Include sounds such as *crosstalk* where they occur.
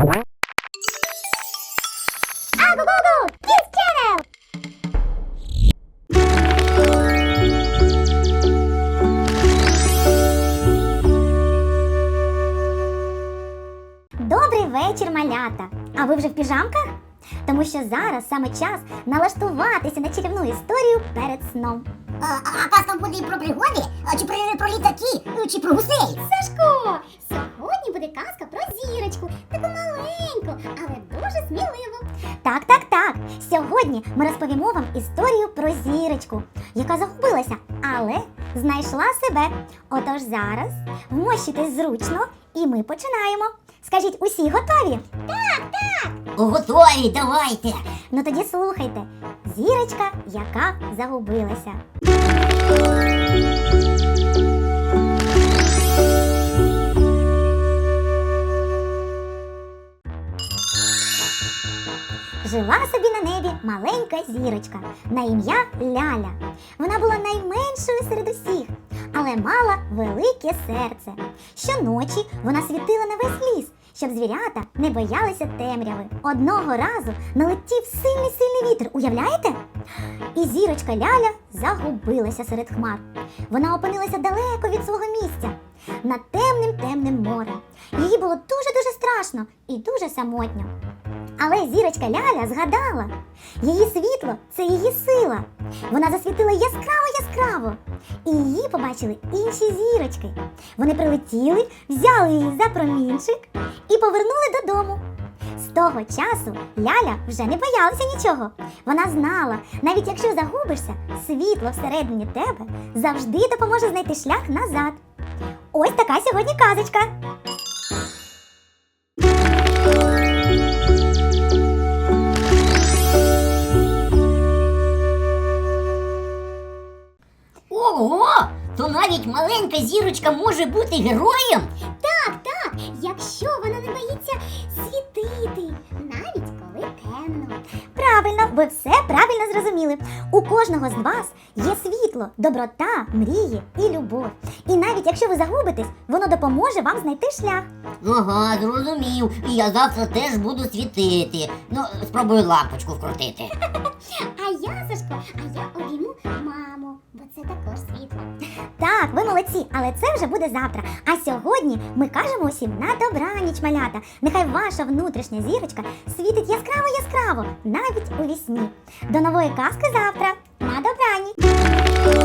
Добрий вечір, малята! А ви вже в піжамках? Тому що зараз саме час налаштуватися на чарівну історію перед сном. А, а казка буде про пригоди, а, чи про, про літаки, чи про гусей. Сашко! Сьогодні буде казка про зірочку, таку маленьку, але дуже сміливу. Так, так, так. Сьогодні ми розповімо вам історію про зірочку, яка загубилася, але знайшла себе. Отож зараз вмощуйтесь зручно, і ми починаємо. Скажіть, усі готові? Так, так! Готові, давайте. Ну тоді слухайте. Зірочка, яка загубилася. Жила собі на небі маленька зірочка на ім'я Ляля. Вона була найменшою серед усіх, але мала велике серце. Щоночі вона світила на весь ліс, щоб звірята не боялися темряви. Одного разу налетів сильний сильний вітер. Уявляєте? І зірочка Ляля загубилася серед хмар. Вона опинилася далеко від свого місця, над темним темним морем. Їй було дуже дуже страшно і дуже самотньо. Але зірочка Ляля згадала, її світло це її сила. Вона засвітила яскраво яскраво. І її побачили інші зірочки. Вони прилетіли, взяли її за промінчик і повернули додому. З того часу Ляля вже не боялася нічого. Вона знала, навіть якщо загубишся, світло всередині тебе завжди допоможе знайти шлях назад. Ось така сьогодні казочка. Ого! То навіть маленька зірочка може бути героєм? Так, так, якщо вона не боїться світити, навіть коли темно. Правильно, ви все зрозуміли. У кожного з вас є світло, доброта, мрії і любов. І навіть якщо ви загубитесь, воно допоможе вам знайти шлях. Ага, зрозумів. І я завтра теж буду світити. Ну, спробую лампочку вкрутити. *laughs* А я, Сашко, а я обійму маму, бо це також світло. Молодці, але це вже буде завтра. А сьогодні ми кажемо усім на добраніч, малята. Нехай ваша внутрішня зірочка світить яскраво яскраво, навіть у вісні. До нової казки завтра. На добраніч!